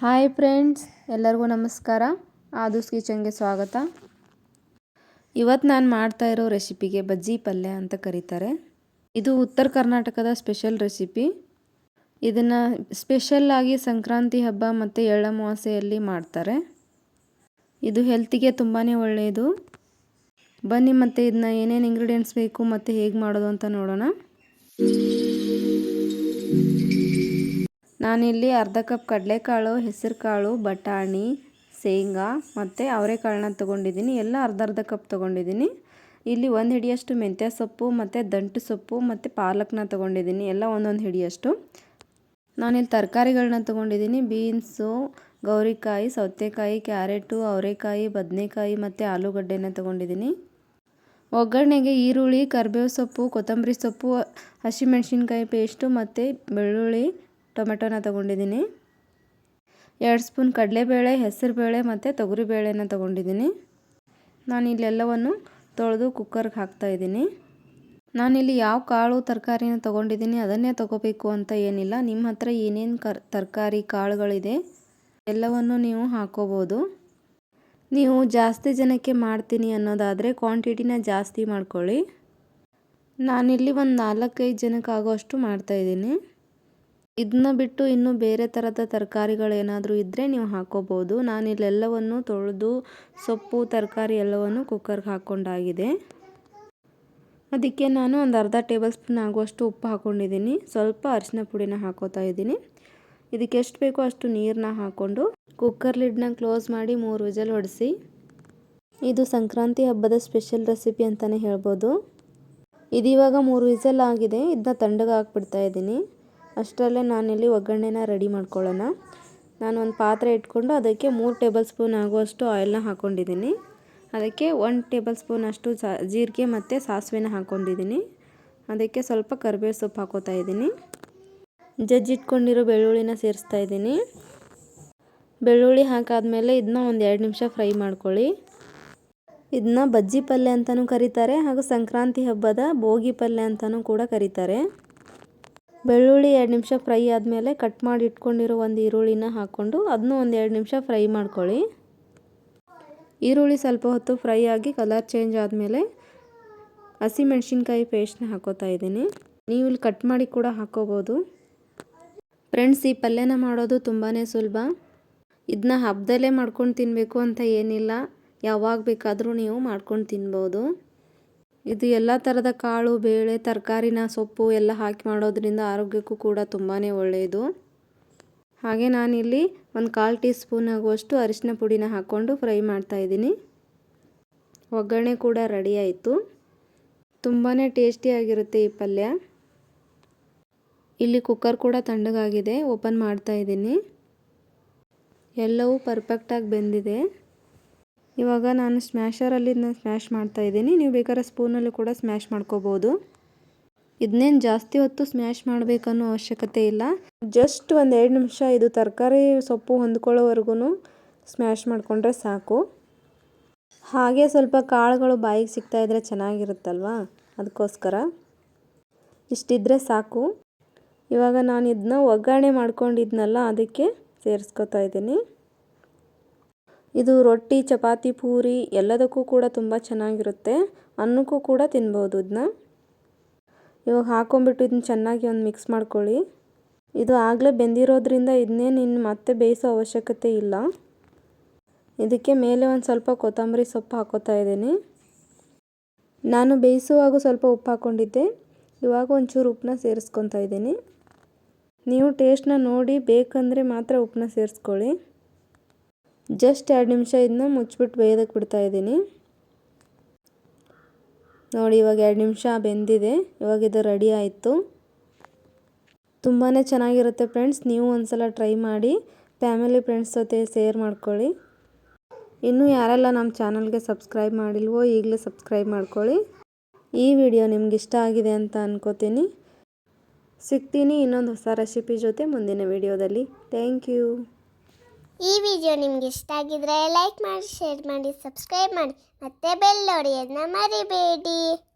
Hi friends, ಎಲ್ಲರಿಗೂ ನಮಸ್ಕಾರ. ಆದೂಸ್ ಕಿಚನ್ಗೆ ಸ್ವಾಗತ. ಇವತ್ತು ನಾನು ಮಾಡ್ತಾ ಇರೋ ರೆಸಿಪಿಗೆ ಬಜ್ಜಿ ಪಲ್ಯ ಅಂತ ಕರೀತಾರೆ. ಇದು ಉತ್ತರ ಕರ್ನಾಟಕದ ಸ್ಪೆಷಲ್ ರೆಸಿಪಿ. ಇದನ್ನು ಸ್ಪೆಷಲ್ಲಾಗಿ ಸಂಕ್ರಾಂತಿ ಹಬ್ಬ ಮತ್ತು ಎಳ್ಳಮಾವಾಸೆಯಲ್ಲಿ ಮಾಡ್ತಾರೆ. ಇದು ಹೆಲ್ತಿಗೆ ತುಂಬಾ ಒಳ್ಳೆಯದು ಬನ್ನಿ ಮತ್ತು ಇದನ್ನ ಏನೇನು ಇಂಗ್ರೀಡಿಯೆಂಟ್ಸ್ ಬೇಕು ಮತ್ತು ಹೇಗೆ ಮಾಡೋದು ಅಂತ ನೋಡೋಣ. ನಾನಿಲ್ಲಿ ಅರ್ಧ ಕಪ್ ಕಡಲೆಕಾಳು ಹೆಸರು ಕಾಳು ಬಟಾಣಿ, ಶೇಂಗಾ ಮತ್ತು ಅವರೆಕಾಳನ್ನ ತೊಗೊಂಡಿದ್ದೀನಿ. ಎಲ್ಲ ಅರ್ಧ ಅರ್ಧ ಕಪ್ ತೊಗೊಂಡಿದ್ದೀನಿ. ಇಲ್ಲಿ ಒಂದು ಹಿಡಿಯಷ್ಟು ಮೆಂತ್ಯ ಸೊಪ್ಪು ಮತ್ತು ದಂಟು ಸೊಪ್ಪು ಮತ್ತು ಪಾಲಕ್ನ ತೊಗೊಂಡಿದ್ದೀನಿ. ಎಲ್ಲ ಒಂದೊಂದು ಹಿಡಿಯಷ್ಟು. ನಾನಿಲ್ಲಿ ತರಕಾರಿಗಳನ್ನ ತೊಗೊಂಡಿದ್ದೀನಿ. ಬೀನ್ಸು, ಗೌರಿಕಾಯಿ, ಸೌತೆಕಾಯಿ, ಕ್ಯಾರೆಟು, ಅವರೆಕಾಯಿ, ಬದನೆಕಾಯಿ ಮತ್ತು ಆಲೂಗಡ್ಡೆನ ತೊಗೊಂಡಿದ್ದೀನಿ. ಒಗ್ಗರಣೆಗೆ ಈರುಳ್ಳಿ, ಕರಿಬೇವು ಸೊಪ್ಪು, ಕೊತ್ತಂಬರಿ ಸೊಪ್ಪು, ಹಸಿಮೆಣಸಿನ್ಕಾಯಿ ಪೇಸ್ಟು ಮತ್ತು ಬೆಳ್ಳುಳ್ಳಿ ಟೊಮೆಟೊನ ತೊಗೊಂಡಿದ್ದೀನಿ. ಎರಡು ಸ್ಪೂನ್ ಕಡಲೆಬೇಳೆ, ಹೆಸರುಬೇಳೆ ಮತ್ತು ತೊಗರಿಬೇಳೆನ ತೊಗೊಂಡಿದ್ದೀನಿ. ನಾನು ಇಲ್ಲೆಲ್ಲವನ್ನು ತೊಳೆದು ಕುಕ್ಕರ್ಗೆ ಹಾಕ್ತಾಯಿದ್ದೀನಿ ನಾನಿಲ್ಲಿ ಯಾವ ಕಾಳು ತರಕಾರಿನ ತೊಗೊಂಡಿದ್ದೀನಿ ಅದನ್ನೇ ತೊಗೋಬೇಕು ಅಂತ ಏನಿಲ್ಲ. ನಿಮ್ಮ ಹತ್ರ ಏನೇನು ಕರ್ ತರಕಾರಿ ಕಾಳುಗಳಿದೆ ಎಲ್ಲವನ್ನು ನೀವು ಹಾಕೋಬೋದು. ನೀವು ಜಾಸ್ತಿ ಜನಕ್ಕೆ ಮಾಡ್ತೀನಿ ಅನ್ನೋದಾದರೆ ಕ್ವಾಂಟಿಟಿನ ಜಾಸ್ತಿ ಮಾಡ್ಕೊಳ್ಳಿ. ನಾನಿಲ್ಲಿ ಒಂದು ನಾಲ್ಕೈದು ಜನಕ್ಕೆ ಆಗೋಷ್ಟು ಮಾಡ್ತಾಯಿದ್ದೀನಿ ಇದನ್ನ ಬಿಟ್ಟು ಇನ್ನೂ ಬೇರೆ ಥರದ ತರಕಾರಿಗಳೇನಾದರೂ ಇದ್ದರೆ ನೀವು ಹಾಕ್ಕೋಬೋದು ನಾನಿಲ್ಲೆಲ್ಲವನ್ನು ತೊಳೆದು ಸೊಪ್ಪು, ತರಕಾರಿ ಎಲ್ಲವನ್ನು ಕುಕ್ಕರ್ಗೆ ಹಾಕ್ಕೊಂಡಾಗಿದೆ. ಅದಕ್ಕೆ ನಾನು ಒಂದು ಅರ್ಧ ಟೇಬಲ್ ಸ್ಪೂನ್ ಆಗುವಷ್ಟು ಉಪ್ಪು ಹಾಕ್ಕೊಂಡಿದ್ದೀನಿ ಸ್ವಲ್ಪ ಅರಿಶಿನ ಪುಡಿನ ಹಾಕೋತಾ ಇದ್ದೀನಿ. ಇದಕ್ಕೆ ಎಷ್ಟು ಬೇಕೋ ಅಷ್ಟು ನೀರನ್ನ ಹಾಕ್ಕೊಂಡು ಕುಕ್ಕರ್ ಲಿಡ್ನ ಕ್ಲೋಸ್ ಮಾಡಿ ಮೂರು ವಿಜಲ್ ಹೊಡೆಸಿ ಇದು ಸಂಕ್ರಾಂತಿ ಹಬ್ಬದ ಸ್ಪೆಷಲ್ ರೆಸಿಪಿ ಅಂತಲೇ ಹೇಳ್ಬೋದು. ಇದಿವಾಗ ಮೂರು ವಿಸಲ್ ಆಗಿದೆ. ಇದನ್ನ ತಂಡಗೆ ಹಾಕ್ಬಿಡ್ತಾ ಇದ್ದೀನಿ. ಅಷ್ಟರಲ್ಲೇ ನಾನಿಲ್ಲಿ ಒಗ್ಗರಣೆನ ರೆಡಿ ಮಾಡ್ಕೊಳ್ಳೋಣ. ನಾನು ಒಂದು ಪಾತ್ರೆ ಇಟ್ಕೊಂಡು ಅದಕ್ಕೆ ಮೂರು ಟೇಬಲ್ ಸ್ಪೂನ್ ಆಗುವಷ್ಟು ಆಯಿಲ್ನ ಹಾಕ್ಕೊಂಡಿದ್ದೀನಿ. ಅದಕ್ಕೆ ಒನ್ ಟೇಬಲ್ ಸ್ಪೂನ್ ಅಷ್ಟು ಜೀರಿಗೆ ಮತ್ತು ಸಾಸಿವೆನ ಹಾಕ್ಕೊಂಡಿದ್ದೀನಿ. ಅದಕ್ಕೆ ಸ್ವಲ್ಪ ಕರಿಬೇವು ಸೊಪ್ಪು ಹಾಕೋತಾ ಇದ್ದೀನಿ. ಜಜ್ಜಿಟ್ಕೊಂಡಿರೋ ಬೆಳ್ಳುಳ್ಳಿನ ಸೇರಿಸ್ತಾ ಇದ್ದೀನಿ. ಬೆಳ್ಳುಳ್ಳಿ ಹಾಕಾದಮೇಲೆ ಇದನ್ನ ಒಂದು ಎರಡು ನಿಮಿಷ ಫ್ರೈ ಮಾಡ್ಕೊಳ್ಳಿ. ಇದನ್ನ ಬಜ್ಜಿ ಪಲ್ಯ ಅಂತಲೂ ಕರೀತಾರೆ ಹಾಗೂ ಸಂಕ್ರಾಂತಿ ಹಬ್ಬದ ಭೋಗಿ ಪಲ್ಯ ಅಂತಲೂ ಕೂಡ ಕರೀತಾರೆ. ಬೆಳ್ಳುಳ್ಳಿ ಎರಡು ನಿಮಿಷ ಫ್ರೈ ಆದಮೇಲೆ ಕಟ್ ಮಾಡಿ ಇಟ್ಕೊಂಡಿರೋ ಒಂದು ಈರುಳ್ಳಿನ ಹಾಕ್ಕೊಂಡು ಅದನ್ನು ಒಂದು ಎರಡು ನಿಮಿಷ ಫ್ರೈ ಮಾಡ್ಕೊಳ್ಳಿ. ಈರುಳ್ಳಿ ಸ್ವಲ್ಪ ಹೊತ್ತು ಫ್ರೈ ಆಗಿ ಕಲರ್ ಚೇಂಜ್ ಆದಮೇಲೆ ಹಸಿಮೆಣ್ಸಿನ್ಕಾಯಿ ಪೇಸ್ಟ್ನ ಹಾಕೋತಾ ಇದ್ದೀನಿ. ನೀವು ಇಲ್ಲಿ ಕಟ್ ಮಾಡಿ ಕೂಡ ಹಾಕೋಬೋದು. ಫ್ರೆಂಡ್ಸ್, ಈ ಪಲ್ಯನ ಮಾಡೋದು ತುಂಬಾ ಸುಲಭ. ಇದನ್ನ ಹಬ್ಬದಲ್ಲೇ ಮಾಡ್ಕೊಂಡು ತಿನ್ನಬೇಕು ಅಂತ ಏನಿಲ್ಲ. ಯಾವಾಗ ಬೇಕಾದರೂ ನೀವು ಮಾಡ್ಕೊಂಡು ತಿನ್ಬೋದು. ಇದು ಎಲ್ಲ ಥರದ ಕಾಳು, ಬೇಳೆ, ತರಕಾರಿನ ಸೊಪ್ಪು ಎಲ್ಲ ಹಾಕಿ ಮಾಡೋದರಿಂದ ಆರೋಗ್ಯಕ್ಕೂ ಕೂಡ ತುಂಬಾ ಒಳ್ಳೆಯದು ಹಾಗೆ ನಾನಿಲ್ಲಿ ಒಂದು ಕಾಲು ಟೀ ಸ್ಪೂನ್ ಆಗುವಷ್ಟು ಅರಿಶಿನ ಪುಡಿನ ಹಾಕ್ಕೊಂಡು ಫ್ರೈ ಮಾಡ್ತಾಯಿದ್ದೀನಿ ಒಗ್ಗರಣೆ ಕೂಡ ರೆಡಿ ಆಯಿತು. ತುಂಬಾ ಟೇಸ್ಟಿಯಾಗಿರುತ್ತೆ ಈ ಪಲ್ಯ. ಇಲ್ಲಿ ಕುಕ್ಕರ್ ಕೂಡ ತಣ್ಣಗಾಗಿದೆ, ಓಪನ್ ಮಾಡ್ತಾ ಇದ್ದೀನಿ. ಎಲ್ಲವೂ ಪರ್ಫೆಕ್ಟಾಗಿ ಬೆಂದಿದೆ. ಇವಾಗ ನಾನು ಸ್ಮ್ಯಾಷರಲ್ಲಿ ಇದನ್ನ ಸ್ಮ್ಯಾಶ್ ಮಾಡ್ತಾ ಇದ್ದೀನಿ. ನೀವು ಬೇಕಾದ್ರೆ ಸ್ಪೂನಲ್ಲಿ ಕೂಡ ಸ್ಮ್ಯಾಶ್ ಮಾಡ್ಕೋಬೋದು. ಇದನ್ನೇನು ಜಾಸ್ತಿ ಹೊತ್ತು ಸ್ಮ್ಯಾಶ್ ಮಾಡಬೇಕನ್ನೋ ಅವಶ್ಯಕತೆ ಇಲ್ಲ. ಜಸ್ಟ್ ಒಂದು ಎರಡು ನಿಮಿಷ ಇದು ತರಕಾರಿ ಸೊಪ್ಪು ಹೊಂದ್ಕೊಳ್ಳೋವರೆಗೂ ಸ್ಮ್ಯಾಶ್ ಮಾಡಿಕೊಂಡ್ರೆ ಸಾಕು. ಹಾಗೆ ಸ್ವಲ್ಪ ಕಾಳುಗಳು ಬಾಯಿಗೆ ಸಿಗ್ತಾ ಇದ್ದರೆ ಚೆನ್ನಾಗಿರುತ್ತಲ್ವಾ? ಅದಕ್ಕೋಸ್ಕರ ಇಷ್ಟಿದ್ರೆ ಸಾಕು. ಇವಾಗ ನಾನು ಇದನ್ನ ಒಗ್ಗರಣೆ ಮಾಡ್ಕೊಂಡಿದ್ನಲ್ಲ, ಅದಕ್ಕೆ ಸೇರಿಸ್ಕೊತಾ ಇದ್ದೀನಿ. ಇದು ರೊಟ್ಟಿ, ಚಪಾತಿ, ಪೂರಿ ಎಲ್ಲದಕ್ಕೂ ಕೂಡ ತುಂಬ ಚೆನ್ನಾಗಿರುತ್ತೆ. ಅನ್ನಕ್ಕೂ ಕೂಡ ತಿನ್ಬೋದು ಇದನ್ನ ಇವಾಗ ಹಾಕೊಂಬಿಟ್ಟು ಇದನ್ನ ಚೆನ್ನಾಗಿ ಒಂದು ಮಿಕ್ಸ್ ಮಾಡ್ಕೊಳ್ಳಿ. ಇದು ಆಗಲೇ ಬೆಂದಿರೋದ್ರಿಂದ ಇದನ್ನೇನು ಇನ್ನು ಮತ್ತೆ ಬೇಯಿಸೋ ಅವಶ್ಯಕತೆ ಇಲ್ಲ. ಇದಕ್ಕೆ ಮೇಲೆ ಒಂದು ಸ್ವಲ್ಪ ಕೊತ್ತಂಬರಿ ಸೊಪ್ಪು ಹಾಕೋತಾ ಇದ್ದೀನಿ. ನಾನು ಬೇಯಿಸುವಾಗ ಸ್ವಲ್ಪ ಉಪ್ಪು ಹಾಕ್ಕೊಂಡಿದ್ದೆ ಇವಾಗ ಒಂಚೂರು ಉಪ್ಪನ್ನ ಸೇರಿಸ್ಕೊತಾ ಇದ್ದೀನಿ. ನೀವು ಟೇಸ್ಟ್ನ ನೋಡಿ ಬೇಕಂದರೆ ಮಾತ್ರ ಉಪ್ಪನ್ನ ಸೇರಿಸ್ಕೊಳ್ಳಿ. ಜಸ್ಟ್ ಎರಡು ನಿಮಿಷ ಇದನ್ನ ಮುಚ್ಚಿಬಿಟ್ಟು ಬೇಯೋದಕ್ಕೆ ಬಿಡ್ತಾ ಇದ್ದೀನಿ. ನೋಡಿ, ಇವಾಗ ಎರಡು ನಿಮಿಷ ಬೆಂದಿದೆ. ಇವಾಗ ಇದು ರೆಡಿ ಆಯಿತು. ತುಂಬಾ ಚೆನ್ನಾಗಿರುತ್ತೆ ಫ್ರೆಂಡ್ಸ್. ನೀವು ಒಂದ್ಸಲ ಟ್ರೈ ಮಾಡಿ. ಫ್ಯಾಮಿಲಿ ಫ್ರೆಂಡ್ಸ್ ಜೊತೆ ಶೇರ್ ಮಾಡ್ಕೊಳ್ಳಿ. ಇನ್ನೂ ಯಾರೆಲ್ಲ ನಮ್ಮ ಚಾನಲ್ಗೆ ಸಬ್ಸ್ಕ್ರೈಬ್ ಮಾಡಿಲ್ವೋ, ಈಗಲೇ ಸಬ್ಸ್ಕ್ರೈಬ್ ಮಾಡ್ಕೊಳ್ಳಿ. ಈ ವಿಡಿಯೋ ನಿಮ್ಗೆ ಇಷ್ಟ ಆಗಿದೆ ಅಂತ ಅನ್ಕೋತೀನಿ. ಸಿಗ್ತೀನಿ ಇನ್ನೊಂದು ಹೊಸ ರೆಸಿಪಿ ಜೊತೆ ಮುಂದಿನ ವಿಡಿಯೋದಲ್ಲಿ. Thank you. ಈ ವಿಡಿಯೋ ನಿಮ್ಗೆ ಇಷ್ಟ ಆಗಿದ್ರೆ ಲೈಕ್ ಮಾಡಿ ಶೇರ್ ಮಾಡಿ ಸಬ್ಸ್ಕ್ರೈಬ್ ಮಾಡಿ. ಮತ್ತೆ ಬೆಲ್ ಮರಿಬೇಡಿ.